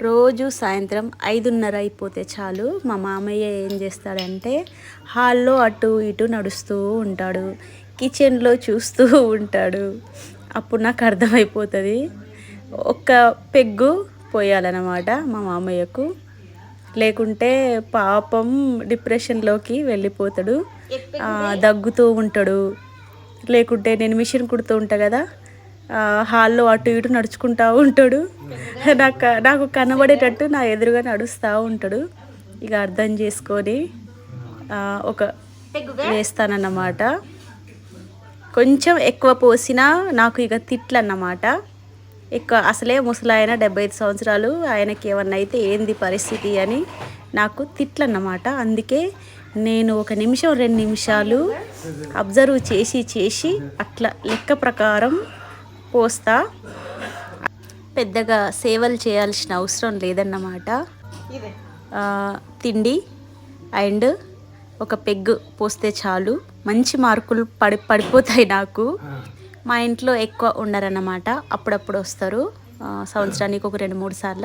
రోజు సాయంత్రం ఐదున్నర అయిపోతే చాలు మా మామయ్య ఏం చేస్తాడంటే హాల్లో అటు ఇటు నడుస్తూ ఉంటాడు. కిచెన్లో చూస్తూ ఉంటాడు. అప్పుడు నాకు అర్థమైపోతుంది. ఒక్క పెగ్గు పోయాలన్నమాట మా మామయ్యకు. లేకుంటే పాపం డిప్రెషన్లోకి వెళ్ళిపోతాడు. దగ్గుతూ ఉంటాడు. లేకుంటే నేను మిషన్ కుడుతూ ఉంటా కదా హాల్లో అటు ఇటు నడుచుకుంటూ ఉంటాడు. నాకు నాకు కనబడేటట్టు నా ఎదురుగా నడుస్తూ ఉంటాడు. ఇక అర్థం చేసుకొని ఒక వేస్తానన్నమాట. కొంచెం ఎక్కువ పోసినా నాకు ఇక తిట్లు అన్నమాట ఎక్కువ అసలే ముసలాయన డెబ్బై ఐదు సంవత్సరాలు ఆయనకి ఏమన్నా అయితే ఏంది పరిస్థితి అని నాకు తిట్లన్నమాట. అందుకే నేను ఒక నిమిషం రెండు నిమిషాలు అబ్జర్వ్ చేసి చేసి అట్లా లెక్క ప్రకారం పోస్తా. పెద్దగా సేవలు చేయాల్సిన అవసరం లేదన్నమాట. తిండి అండ్ ఒక పెగ్గు పోస్తే చాలు. మంచి మార్కులు పడి పడిపోతాయి నాకు. మా ఇంట్లో ఎక్కువ ఉండరన్నమాట. అప్పుడప్పుడు వస్తారు. సంవత్సరానికి ఒక రెండు మూడు సార్లు.